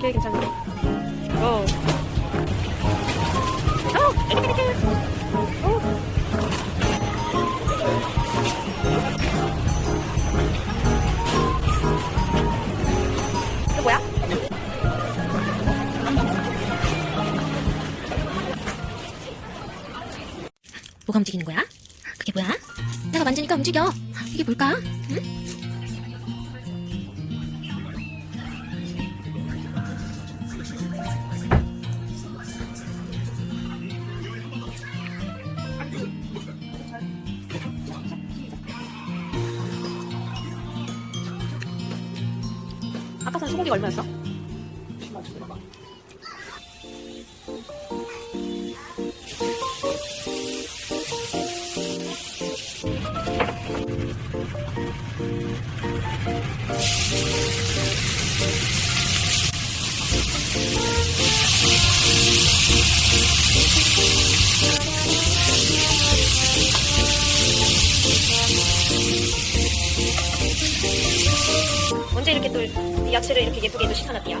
괜찮아. 어. 어, 뭐가 움직이는 거야? 그게 뭐야? 내가 만지니까 움직여. 이게 뭘까? 응? 아까 산 소고기가 얼마였어? 언제 이렇게 또이 야채를 이렇게 예쁘게 또 씻어놨디야?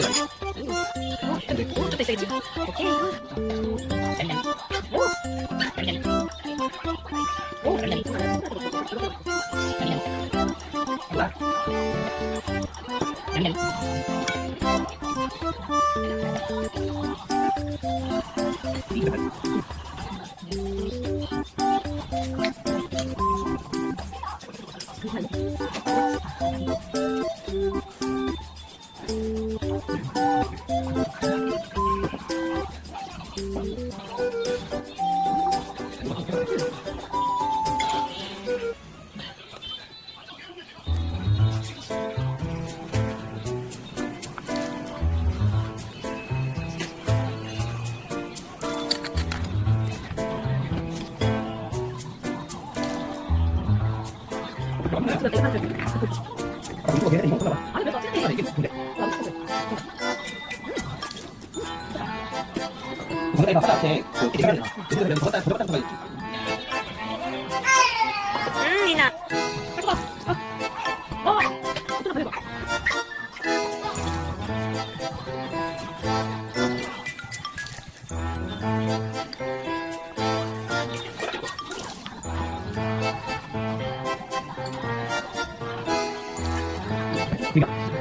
잔. 어, 좀더 있어야지. 오케이. 오. 오. 아니 내가 찐데. 음, 이나. 가져가. 어. 어. 어쩌다 버려봐. 아니야.